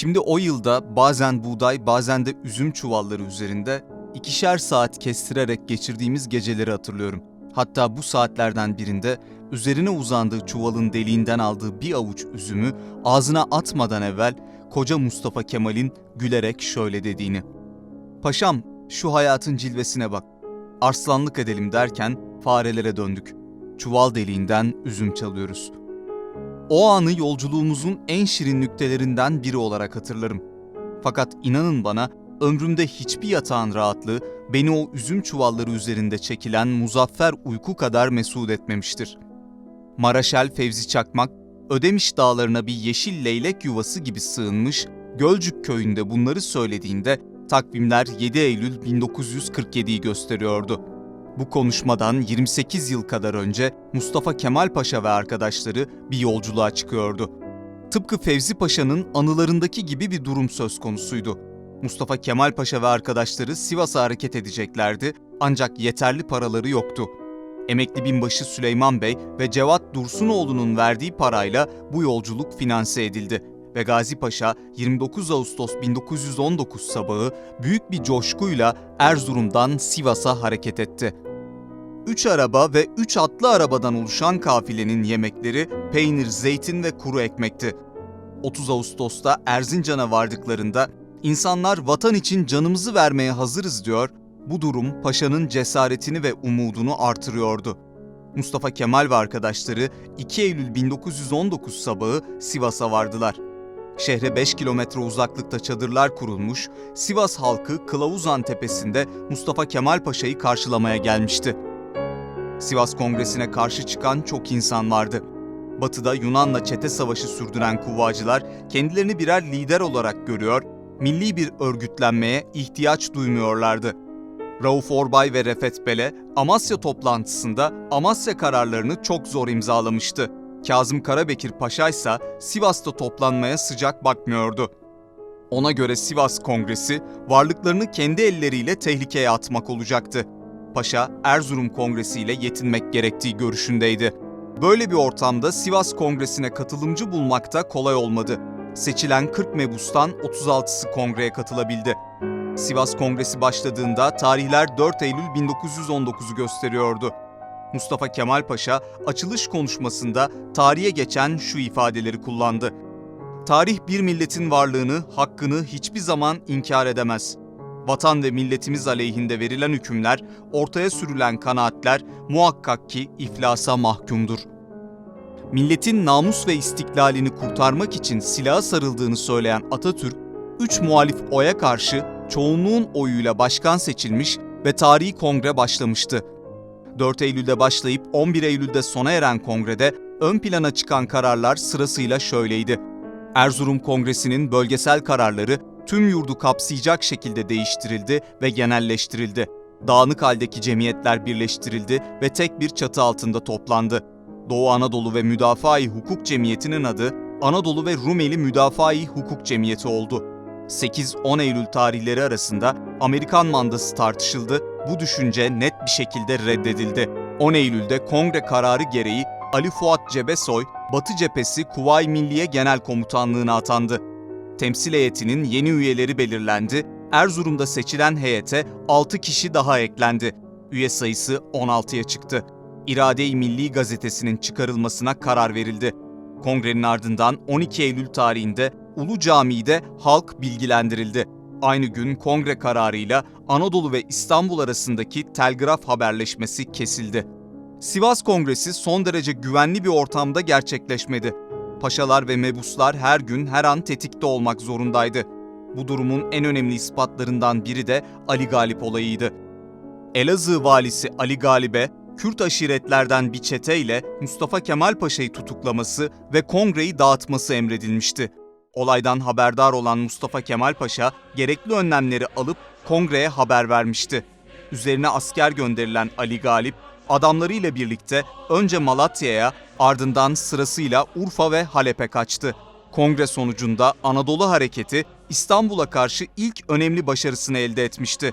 Şimdi o yılda bazen buğday bazen de üzüm çuvalları üzerinde ikişer saat kestirerek geçirdiğimiz geceleri hatırlıyorum. Hatta bu saatlerden birinde üzerine uzandığı çuvalın deliğinden aldığı bir avuç üzümü ağzına atmadan evvel koca Mustafa Kemal'in gülerek şöyle dediğini. Paşam şu hayatın cilvesine bak. Arslanlık edelim derken farelere döndük. Çuval deliğinden üzüm çalıyoruz. O anı yolculuğumuzun en şirin nüktelerinden biri olarak hatırlarım. Fakat inanın bana ömrümde hiçbir yatağın rahatlığı beni o üzüm çuvalları üzerinde çekilen muzaffer uyku kadar mesut etmemiştir. Maraşel Fevzi Çakmak, Ödemiş dağlarına bir yeşil leylek yuvası gibi sığınmış, Gölcük köyünde bunları söylediğinde takvimler 7 Eylül 1947'yi gösteriyordu. Bu konuşmadan 28 yıl kadar önce Mustafa Kemal Paşa ve arkadaşları bir yolculuğa çıkıyordu. Tıpkı Fevzi Paşa'nın anılarındaki gibi bir durum söz konusuydu. Mustafa Kemal Paşa ve arkadaşları Sivas'a hareket edeceklerdi ancak yeterli paraları yoktu. Emekli binbaşı Süleyman Bey ve Cevat Dursunoğlu'nun verdiği parayla bu yolculuk finanse edildi ve Gazi Paşa 29 Ağustos 1919 sabahı büyük bir coşkuyla Erzurum'dan Sivas'a hareket etti. Üç araba ve üç atlı arabadan oluşan kafilenin yemekleri peynir, zeytin ve kuru ekmekti. 30 Ağustos'ta Erzincan'a vardıklarında insanlar vatan için canımızı vermeye hazırız diyor, bu durum paşanın cesaretini ve umudunu artırıyordu. Mustafa Kemal ve arkadaşları 2 Eylül 1919 sabahı Sivas'a vardılar. Şehre 5 kilometre uzaklıkta çadırlar kurulmuş, Sivas halkı Kılavuzan Tepesi'nde Mustafa Kemal Paşa'yı karşılamaya gelmişti. Sivas Kongresi'ne karşı çıkan çok insan vardı. Batı'da Yunan'la çete savaşı sürdüren kuvvacılar kendilerini birer lider olarak görüyor, milli bir örgütlenmeye ihtiyaç duymuyorlardı. Rauf Orbay ve Refet Bele Amasya toplantısında Amasya kararlarını çok zor imzalamıştı. Kazım Karabekir Paşa ise Sivas'ta toplanmaya sıcak bakmıyordu. Ona göre Sivas Kongresi varlıklarını kendi elleriyle tehlikeye atmak olacaktı. Paşa Erzurum Kongresi ile yetinmek gerektiği görüşündeydi. Böyle bir ortamda Sivas Kongresi'ne katılımcı bulmak da kolay olmadı. Seçilen 40 mebustan 36'sı kongreye katılabildi. Sivas Kongresi başladığında tarihler 4 Eylül 1919'u gösteriyordu. Mustafa Kemal Paşa açılış konuşmasında tarihe geçen şu ifadeleri kullandı. Tarih bir milletin varlığını, hakkını hiçbir zaman inkar edemez. Vatan ve milletimiz aleyhinde verilen hükümler, ortaya sürülen kanaatler muhakkak ki iflasa mahkumdur. Milletin namus ve istiklalini kurtarmak için silaha sarıldığını söyleyen Atatürk, üç muhalif oya karşı çoğunluğun oyuyla başkan seçilmiş ve tarihi kongre başlamıştı. 4 Eylül'de başlayıp 11 Eylül'de sona eren kongrede ön plana çıkan kararlar sırasıyla şöyleydi. Erzurum Kongresi'nin bölgesel kararları tüm yurdu kapsayacak şekilde değiştirildi ve genelleştirildi. Dağınık haldeki cemiyetler birleştirildi ve tek bir çatı altında toplandı. Doğu Anadolu ve Müdafaa-i Hukuk Cemiyeti'nin adı Anadolu ve Rumeli Müdafaa-i Hukuk Cemiyeti oldu. 8-10 Eylül tarihleri arasında Amerikan mandası tartışıldı, bu düşünce net bir şekilde reddedildi. 10 Eylül'de kongre kararı gereği Ali Fuat Cebesoy, Batı Cephesi Kuvayi Milliye Genel Komutanlığı'na atandı. Temsil heyetinin yeni üyeleri belirlendi, Erzurum'da seçilen heyete 6 kişi daha eklendi. Üye sayısı 16'ya çıktı. İrade-i Milli gazetesinin çıkarılmasına karar verildi. Kongrenin ardından 12 Eylül tarihinde Ulu Cami'de halk bilgilendirildi. Aynı gün kongre kararıyla Anadolu ve İstanbul arasındaki telgraf haberleşmesi kesildi. Sivas Kongresi son derece güvenli bir ortamda gerçekleşmedi. Paşalar ve mebuslar her gün her an tetikte olmak zorundaydı. Bu durumun en önemli ispatlarından biri de Ali Galip olayıydı. Elazığ valisi Ali Galip'e Kürt aşiretlerden bir çete ile Mustafa Kemal Paşa'yı tutuklaması ve kongreyi dağıtması emredilmişti. Olaydan haberdar olan Mustafa Kemal Paşa gerekli önlemleri alıp kongreye haber vermişti. Üzerine asker gönderilen Ali Galip adamlarıyla birlikte önce Malatya'ya ardından sırasıyla Urfa ve Halep'e kaçtı. Kongre sonucunda Anadolu Hareketi İstanbul'a karşı ilk önemli başarısını elde etmişti.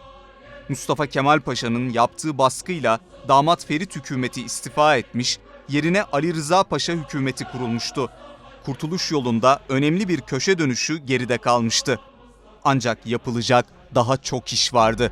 Mustafa Kemal Paşa'nın yaptığı baskıyla damat Ferit hükümeti istifa etmiş, yerine Ali Rıza Paşa hükümeti kurulmuştu. Kurtuluş yolunda önemli bir köşe dönüşü geride kalmıştı. Ancak yapılacak daha çok iş vardı.